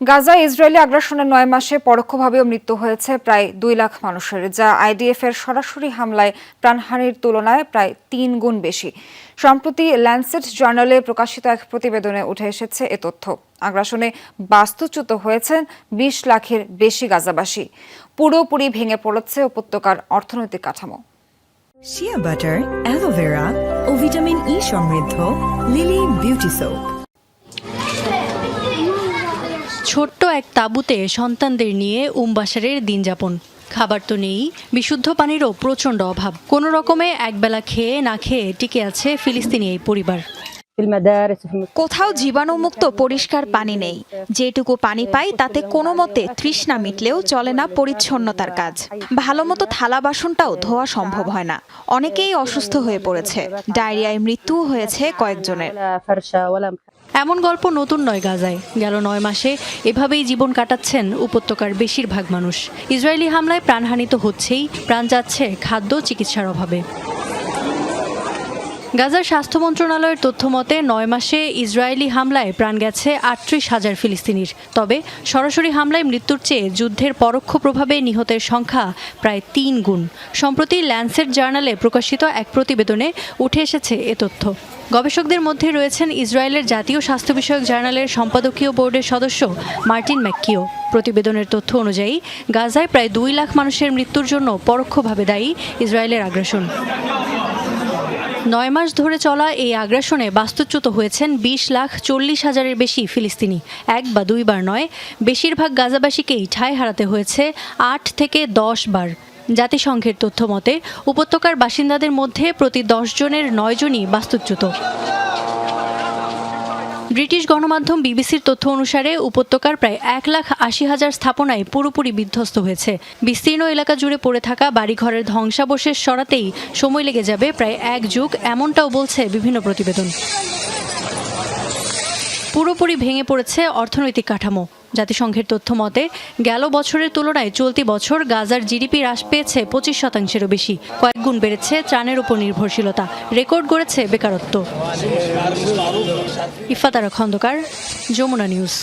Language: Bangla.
গাজায় ইসরায়েলি আগ্রাসনের নয় মাসে পরোক্ষভাবেও মৃত্যু হয়েছে প্রায় দুই লাখ মানুষের, যা আইডিএফ এর সরাসরি হামলায় প্রাণহানির তুলনায় প্রায় তিন গুণ বেশি। সম্প্রতি ল্যান্সেট জার্নালে প্রকাশিত এক প্রতিবেদনে উঠে এসেছে এ তথ্য। আগ্রাসনে বাস্তুচ্যুত হয়েছেন বিশ লাখের বেশি গাজাবাসী। পুরোপুরি ভেঙে পড়েছে উপত্যকার অর্থনৈতিক কাঠামো। শিয়া বাটার অ্যালোভেরা ও ভিটামিন ই সমৃদ্ধ লিলি বিউটি সোপ ছোট্ট এক তাঁবুতে সন্তানদের নিয়ে উমবাসারের দিন যাপন খাবার তো নেই, বিশুদ্ধ পানিরও প্রচণ্ড অভাব। কোনো রকমে একবেলা খেয়ে না খেয়ে টিকে আছে ফিলিস্তিনি এই পরিবার। কোথাও জীবাণুমুক্ত পরিষ্কার পানি নেই। যেটুকু পানি পাই তাতে কোনো মতে তৃষ্ণা মিটলেও চলে না পরিচ্ছন্নতার কাজ। ভালো মতো থালা বাসনটাও ধোয়া সম্ভব হয় না। অনেকেই অসুস্থ হয়ে পড়েছে। ডায়রিয়ায় মৃত্যু হয়েছে কয়েকজনের। এমন গল্প নতুন নয় গাজায়। গেল নয় মাসে এভাবেই জীবন কাটাচ্ছেন উপত্যকার বেশিরভাগ মানুষ। ইসরায়েলি হামলায় প্রাণহানি তো হচ্ছেই প্রাণ যাচ্ছে খাদ্য চিকিৎসার অভাবে। গাজার স্বাস্থ্য মন্ত্রণালয়ের তথ্য মতে, নয় মাসে ইসরায়েলি হামলায় প্রাণ গেছে আটত্রিশ হাজার ফিলিস্তিনির। তবে সরাসরি হামলায় মৃত্যুর চেয়ে যুদ্ধের পরোক্ষ প্রভাবে নিহতের সংখ্যা প্রায় তিন গুণ। সম্প্রতি ল্যান্সেট জার্নালে প্রকাশিত এক প্রতিবেদনে উঠে এসেছে এ তথ্য। গবেষকদের মধ্যে রয়েছেন ইসরায়েলের জাতীয় স্বাস্থ্য বিষয়ক জার্নালের সম্পাদকীয় বোর্ডের সদস্য মার্টিন ম্যাককিও। প্রতিবেদনের তথ্য অনুযায়ী, গাজায় প্রায় দুই লাখ মানুষের মৃত্যুর জন্য পরোক্ষভাবে দায়ী ইসরায়েলের আগ্রাসন। নয় মাস ধরে চলা এই আগ্রাসনে বাস্তুচ্যুত হয়েছেন বিশ লাখ চল্লিশ হাজারের বেশি ফিলিস্তিনি। এক বা দুইবার নয়, বেশিরভাগ গাজাবাসীকেই ঠাঁই হারাতে হয়েছে আট থেকে দশ বার। জাতিসংঘের তথ্য মতে উপত্যকার বাসিন্দাদের মধ্যে প্রতি দশ জনের নয় জনই বাস্তুচ্যুত। ব্রিটিশ গণমাধ্যম বিবিসির তথ্য অনুসারে উপত্যকার প্রায় এক লাখ আশি হাজার স্থাপনায় পুরোপুরি বিধ্বস্ত হয়েছে। বিস্তীর্ণ এলাকা জুড়ে পড়ে থাকা বাড়িঘরের ধ্বংসাবশেষ সরাতেই সময় লেগে যাবে প্রায় এক যুগ, এমনটাও বলছে বিভিন্ন প্রতিবেদন। পুরোপুরি ভেঙে পড়েছে অর্থনৈতিক কাঠামো। জাতিসংঘের তথ্য মতে, গেল বছরের তুলনায় চলতি বছর গাজার জিডিপি হ্রাস পেয়েছে পঁচিশ শতাংশেরও বেশি। কয়েক গুণ বেড়েছে ত্রাণের উপর নির্ভরশীলতা। রেকর্ড গড়েছে বেকারত্ব। ইফাতারা খন্দকার, যমুনা নিউজ।